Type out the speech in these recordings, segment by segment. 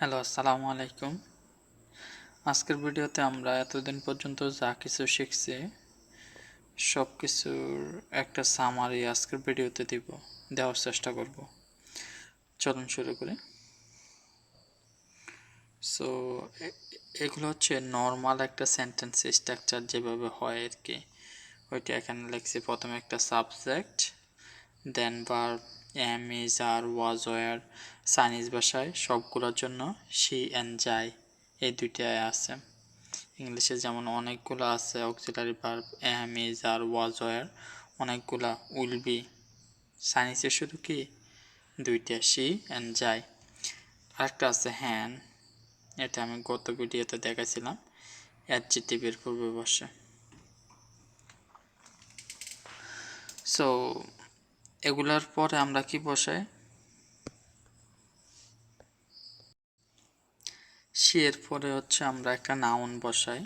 Hello, আসসালামু আলাইকুম। আজকের ভিডিওতে আমরা এতদিন পর্যন্ত যা কিছু শিখছি সব কিছুর একটা সামারি আজকের ভিডিওতে দিব, দেওয়ার চেষ্টা করব। চলুন শুরু করি। সো এগুলো হচ্ছে নর্মাল একটা সেন্টেন্স স্ট্রাকচার যেভাবে হয় আর কি। ওইটা এখানে লিখছি, প্রথমে একটা subject then bar am is are was were Chinese ভাষায় সবগুলোর জন্য সি অ্যান্ড যাই এই দুইটাই আছে। ইংলিশে যেমন অনেকগুলো আছে, auxiliary verb, am is are was were অনেকগুলা উইল বি। চাইনিজে শুধু কি? দুইটা সি অ্যান্ড যাই। আরেকটা আছে হ্যান, এটা আমি গত ভিডিওতে দেখাছিলাম অ্যাডজেটিভের পূর্বে বসে সো এগুলার পরে আমরা কি বসাই? সি এর পরে হচ্ছে আমরা একটা নাউন বসাই,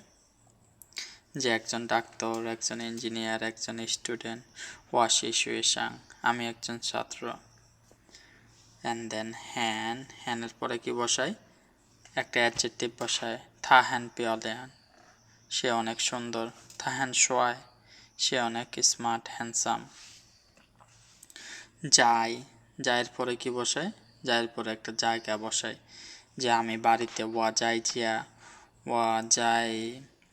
যে একজন ডাক্তার, একজন ইঞ্জিনিয়ার একজন স্টুডেন্ট ওয়াশি শুয়েশাং আমি একজন ছাত্র। অ্যান্ড দেন হ্যান হ্যানের পরে কি বসাই? একটা অ্যাডজেক্টিভ বসায় থা হ্যান পিয়লেন সে অনেক সুন্দর। থা হ্যান সোয়ায় সে অনেক স্মার্ট হ্যান্ডসাম যাই, যাইয়ের পরে কি বসায়? যাইয়ের পরে একটা জায়গা বসায় যে আমি বাড়িতে ওয়া যাই জিয়া, ওয়া যাই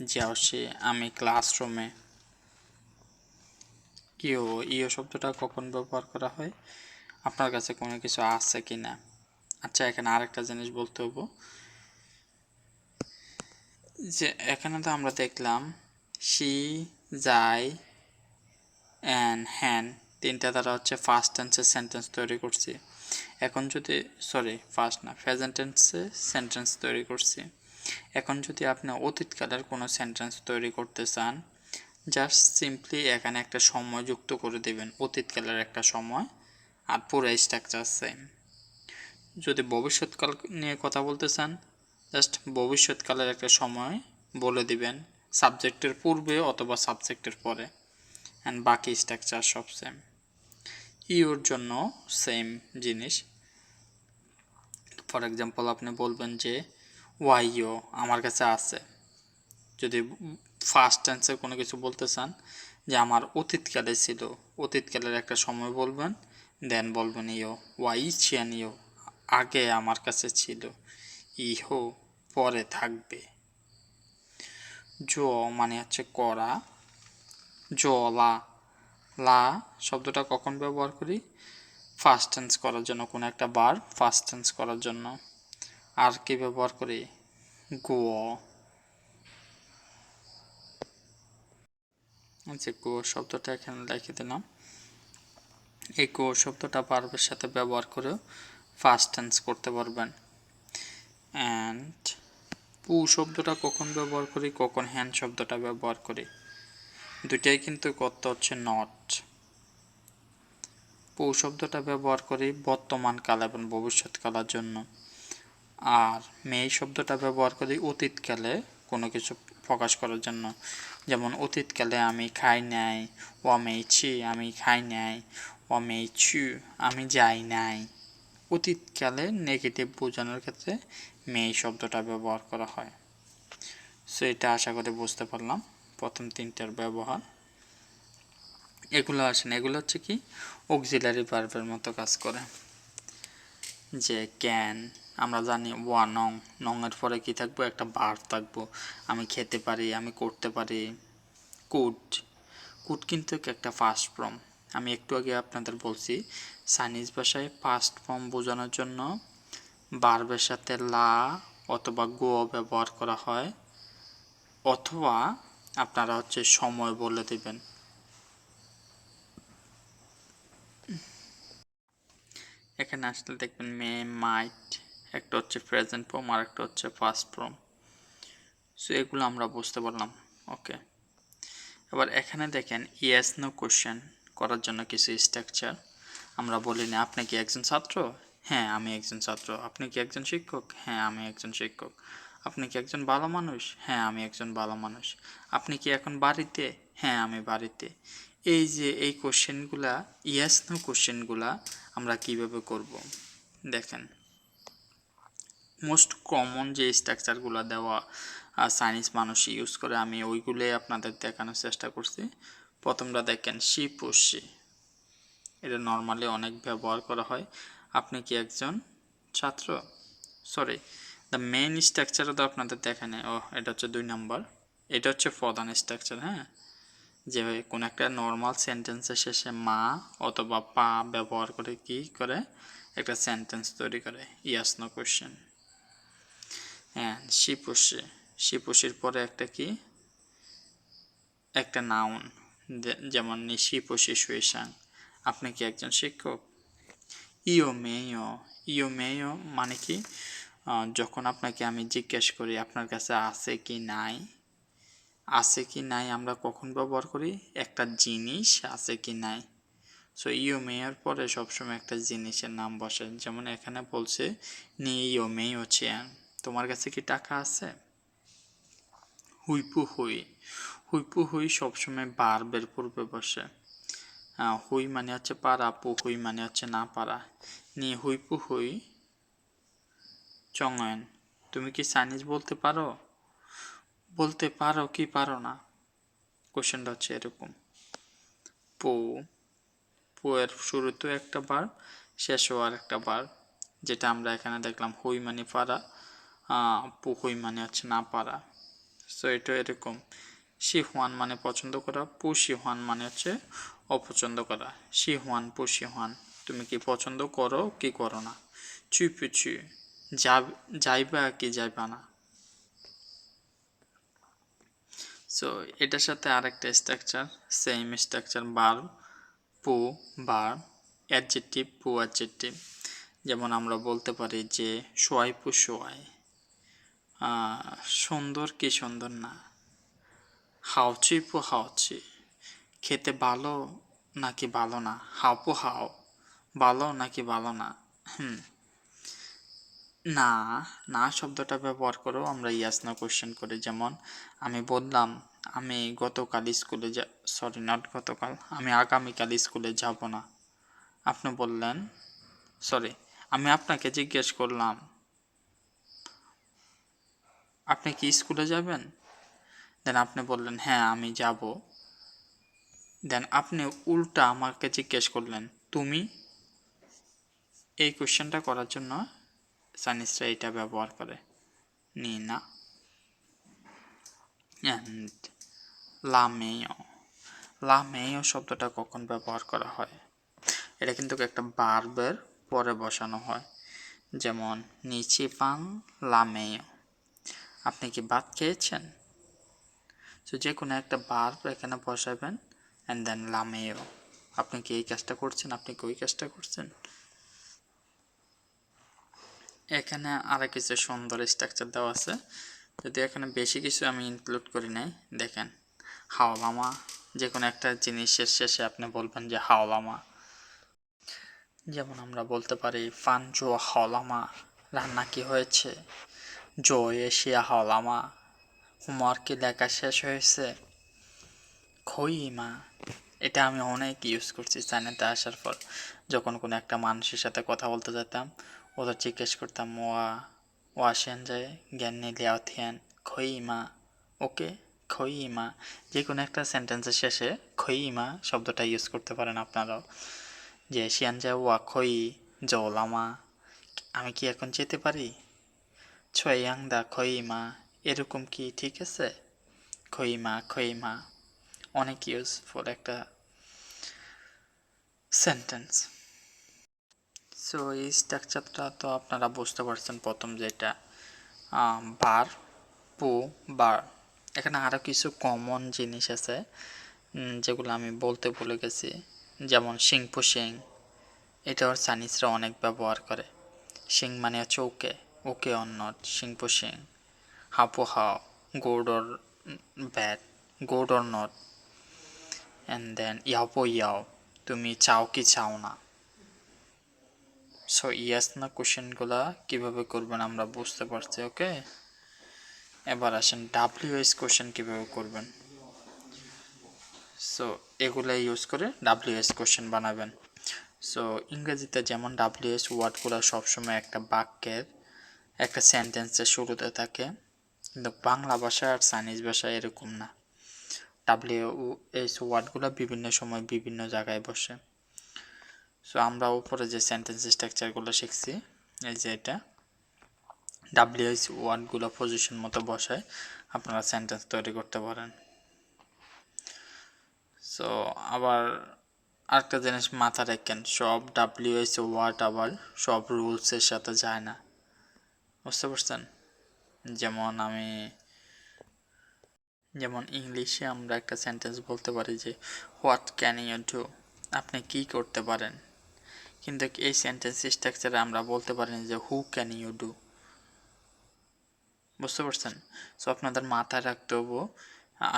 জিয়াও সে আমি ক্লাসরুমে ইও ইও শব্দটা কখন ব্যবহার করা হয়? আপনার কাছে কোনো কিছু আছে কি না? আচ্ছা এখানে আরেকটা জিনিস বলতে হব যে এখানে তো আমরা দেখলাম সি যাই অ্যান্ড হ্যান তিনটা দ্বারা হচ্ছে ফার্স্ট টেন্সের সেন্টেন্স তৈরি করছি। এখন যদি সরি ফার্স্ট না প্রেজেন্ট টেন্সে সেন্টেন্স তৈরি করছি। এখন যদি আপনি অতীতকালের কোনো সেন্টেন্স তৈরি করতে চান জাস্ট সিম্পলি এখানে একটা সময় যুক্ত করে দেবেন, অতীতকালের একটা সময় আর পুরো স্ট্রাকচার সেম যদি ভবিষ্যৎকাল নিয়ে কথা বলতে চান জাস্ট ভবিষ্যৎকালের একটা সময় বলে দিবেন সাবজেক্টের পূর্বে অথবা সাবজেক্টের পরে অ্যান্ড বাকি স্ট্রাকচার সব সেম ইউর জন্য সেম জিনিস। ফর এক্সাম্পল, আপনি বলবেন যে ওয়াইও আমার কাছে আছে। যদি ফার্স্ট টেন্সে কোনো কিছু বলতে চান, যে, আমার অতীতকালে ছিল। অতীতকালের একটা সময় বলবেন, দেন বলবেন ইও ওয়াই ছিয়ান ইও আগে আমার কাছে ছিল, ইহো পরে থাকবে। জ মানে হচ্ছে করা জলা লা শব্দটা কখন ব্যবহার করি? ফার্স্ট টেন্স করার জন্য, কোনো একটা বার ফার্স্ট টেন্স করার জন্য। আর কি ব্যবহার করি? গো। আচ্ছা গো শব্দটা এখানে লিখে দিলাম। এই গো শব্দটা বার্বের সাথে ব্যবহার করেও ফার্স্ট টেন্স করতে পারবেন। অ্যান্ড পু শব্দটা কখন ব্যবহার করি? কখন হ্যান্ড শব্দটা ব্যবহার করি? দুটাই কিন্তু করতে হচ্ছে নট। পৌ শব্দটা ব্যবহার করি বর্তমান কাল এবং ভবিষ্যৎ কালের জন্য। আর মেয়ে শব্দটা ব্যবহার করি অতীতকালে কোনো কিছু প্রকাশ করার জন্য। যেমন অতীতকালে আমি খাই নাই ও মেয়েছি আমি খাই নাই ও মেয়েছু আমি যাই নাই। অতীতকালে নেগেটিভ বোঝানোর ক্ষেত্রে মেয়ে শব্দটা ব্যবহার করা হয়। সো এটা আশা করি বুঝতে পারলাম। প্রথম তিনটার ব্যবহার। এগুলো আসে না, এগুলো হচ্ছে কি? অক্সিলারি ভার্বের মতো কাজ করে। যে ক্যান আমরা জানি ওয়া, নং। নংয়ের পরে কি থাকব? একটা বার থাকব। আমি খেতে পারি, আমি করতে পারি। কুড কুড কিন্তু একটা ফার্স্ট ফর্ম আমি একটু আগে আপনাদের বলছি চাইনিজ ভাষায় ফার্স্ট ফর্ম বোঝানোর জন্য বার্বের সাথে লা অথবা গো ব্যবহার করা হয়। অথবা আপনারা হচ্ছে সময় বলে দেবেন। এখানে আসলে দেখবেন মে মাইট একটা হচ্ছে প্রেজেন্ট ফর্ম আর একটা হচ্ছে ফার্স্ট ফর্ম সো এগুলো আমরা বুঝতে পারলাম। ওকে এবার এখানে দেখেন ইয়েস নো কোশ্চেন করার জন্য কিছু স্ট্রাকচার আমরা বলি না, আপনি কি একজন ছাত্র? হ্যাঁ আমি একজন ছাত্র। আপনি কি একজন শিক্ষক? হ্যাঁ আমি একজন শিক্ষক। আপনি কি একজন ভালো মানুষ? হ্যাঁ আমি একজন ভালো মানুষ। আপনি কি এখন বাড়িতে? হ্যাঁ আমি বাড়িতে। এই যে এই কোশ্চেনগুলা ইয়াস নো কোশ্চেনগুলা আমরা কীভাবে করব? দেখেন মোস্ট কমন যে স্ট্রাকচারগুলো দেওয়া চাইনিজ মানুষ ইউজ করে, আমি ওইগুলোই আপনাদের দেখানোর চেষ্টা করছি। প্রথমটা দেখেন শি পুষি এটা নর্মালি অনেক ব্যবহার করা হয়। আপনি কি একজন ছাত্র? সরি দ্য মেইন স্ট্রাকচারও তো আপনাদের দেখানে ও এটা হচ্ছে দুই নাম্বার। এটা হচ্ছে প্রধান স্ট্রাকচার হ্যাঁ? যে কোনো একটা নর্মাল সেন্টেন্সের শেষে মা অথবা পা ব্যবহার করে কি করে? একটা সেন্টেন্স তৈরি করে। ইয়াস নো কোশ্চেন হ্যাঁ শিপুষি শিপুষির পরে একটা কি? একটা নাউন যেমন শিপুষি সুইসাং আপনি কি একজন শিক্ষক? ইও মেয় ইও মেয় মানে কি? যখন আপনাকে আমি জিজ্ঞেস করি, আপনার কাছে আছে কি নাই? আছে কি নাই? আমরা কখন ব্যবহার করি? একটা জিনিস আছে কি নাই? সো ইও মেয়ের পরে সবসময় একটা জিনিসের নাম বসে। যেমন এখানে বলছে, নি মেয় চেয়ান তোমার কাছে কি টাকা আছে? হুইপু হুই। হুইপু হুই সবসময় বারবের পূর্বে বসে। হুই মানে হচ্ছে পারা, পু হুই মানে হচ্ছে না পারা। নি হুইপু হুই চংয়ন তুমি কি চাইনিজ বলতে পারো? বলতে পারো কি পারো না? কোশ্চেনটা হচ্ছে এরকম। পো। পু এর শুরুতেও একটা বার শেষও আর একটা বার, যেটা আমরা এখানে দেখলাম হুই মানে পারা পু হুই মানে হচ্ছে না পারা। সো এটা এরকম। শিহুয়ান মানে পছন্দ করা, পু শিহুয়ান মানে হচ্ছে অপছন্দ করা। শিহুয়ান পু শিহুয়ান তুমি কি পছন্দ করো কি করো না? চুই পুচু যাইবা কি যাইবা না। সো এটার সাথে আরেকটা স্ট্রাকচার সেম স্ট্রাকচার বার পু বার অ্যাডজেক্টিভ পু অ্যাডজেক্টিভ যেমন আমরা বলতে পারি যে, সোয়াই পু সোয়াই। সুন্দর কি সুন্দর না। হাওচি পু হাওচি। খেতে ভালো নাকি ভালো না? হাও পু হাও। ভালো নাকি ভালো না? হুম। না না শব্দটা ব্যবহার করেও আমরা ইয়াস না কোশ্চেন করি। যেমন আমি বললাম, আমি গতকাল স্কুলে যা সরি নট গতকাল, আমি আগামীকাল স্কুলে যাব না। আপনি বললেন সরি আমি আপনাকে জিজ্ঞেস করলাম, আপনি কি স্কুলে যাবেন? দেন আপনি বললেন হ্যাঁ আমি যাব। দেন আপনি উল্টা আমাকে জিজ্ঞেস করলেন, তুমি এই কোশ্চেনটা করার জন্য চাইনিজরা এটা ব্যবহার করে। নি না। অ্যান্ড লামেয়। লামেয় শব্দটা কখন ব্যবহার করা হয়? এটা কিন্তু একটা বার্বের পরে বসানো হয়। যেমন, নিচে পাং লামেয়। আপনি কি ভাত খেয়েছেন? তো যে কোনো একটা বার্ব এখানে বসাবেন অ্যান্ড দেন লামেয়। আপনি কি এই কাজটা করছেন? আপনি কি ওই কাজটা করছেন? এখানে আরও কিছু সুন্দর স্ট্রাকচার দেওয়া আছে। যদি এখানে বেশি কিছু আমি ইনক্লুড করি নাই, দেখেন, হাওলামা যে কোনো একটা জিনিসের শেষে আপনি বলবেন যে হাওলামা। যেমন আমরা বলতে পারি ফান জো হাওলামা, রান্না কি হয়েছে? জো এশিয়া হাওলামা হোমওয়ার্ক কি লেখা শেষ হয়েছে? খইমা এটা আমি অনেক ইউজ করছি চ্যানেলটা আসার পর। যখন কোনো একটা মানুষের সাথে কথা বলতে যেতাম ওদের জিজ্ঞেস করতাম ওয়া ওয়া সেন যায় জ্ঞান লিয়াও থিয়ান খইমা ওকে খইমা যে কোনো একটা সেন্টেন্সের শেষে খইমা শব্দটা ইউজ করতে পারেন আপনারাও যে শিয়ান যায় ওয়া খই জৌলামা আমি কি এখন যেতে পারি ছয়াং দা খইমা এরকম কি ঠিক আছে খইমা খইমা অনেক ইউজফুল একটা সেন্টেন্স সো এই স্ট্রাকচারটা তো আপনারা বুঝতে পারছেন প্রথম যেটা বার, পু, বার। এখানে আরও কিছু কমন জিনিস আছে যেগুলো আমি বলতে ভুলে গেছি। যেমন শিংপু শিং, এটাও চাইনিজরা অনেক ব্যবহার করে। শিং মানে হচ্ছে ওকে ওকে অন নট শিংপু শিং। হাপু হাও good or bad, good or not. And then ইয়াপো ইয়াও, তুমি চাও কি চাও না। সো ইয়াস না কোশ্চেনগুলা কীভাবে করবেন আমরা বুঝতে পারছি ওকে এবার আসেন ডাব্লিউ এস কোশ্চেন কীভাবে করবেন সো এগুলা ইউজ করে ডাব্লিউ এস কোশ্চেন বানাবেন সো ইংরেজিতে যেমন ডাব্লিউ এস ওয়ার্ডগুলো সবসময় একটা বাক্যের একটা সেন্টেন্সের শুরুতে থাকে কিন্তু বাংলা ভাষা আর চাইনিজ ভাষা এরকম না ডাব্লিউ এইচ ওয়ার্ডগুলো বিভিন্ন সময় বিভিন্ন জায়গায় বসে সো আমরা উপরে যে সেন্টেন্স স্ট্রাকচারগুলো শিখছি, এই যে এটা ডাব্লিউএইচ ওয়ার্ডগুলো পজিশন মতো বসায় আপনারা সেন্টেন্স তৈরি করতে পারেন। সো আবার আরেকটা জিনিস মাথা রাখেন, সব ডাব্লিউএইচ ওয়ার্ড আবার সব রুলসের সাথে যায় না। বুঝতে পারছেন? যেমন আমি, যেমন ইংলিশে আমরা একটা সেন্টেন্স বলতে পারি যে হোয়াট ক্যান ইউ ডু আপনি কি করতে পারেন? কিন্তু এই সেন্টেন্স স্ট্রাকচারে আমরা বলতে পারি যে হু ক্যান ইউ ডু বুঝতে পারছেন? সো আপনাদের মাথায় রাখতে হব।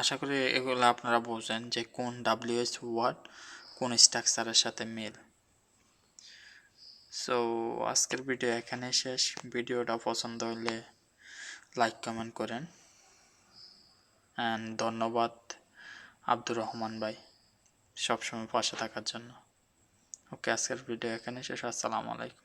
আশা করি এগুলো আপনারা বোঝেন যে কোন ডাব্লিউএস ওয়ার্ড কোন স্ট্রাকচারের সাথে মিল। সো আজকের ভিডিও এখানে শেষ। ভিডিওটা পছন্দ হলে লাইক কমেন্ট করেন। অ্যান্ড ধন্যবাদ আব্দুর রহমান ভাই সবসময় পাশে থাকার জন্য। ওকে আজকের ভিডিও এখানে শেষ। আসসালামু আলাইকুম।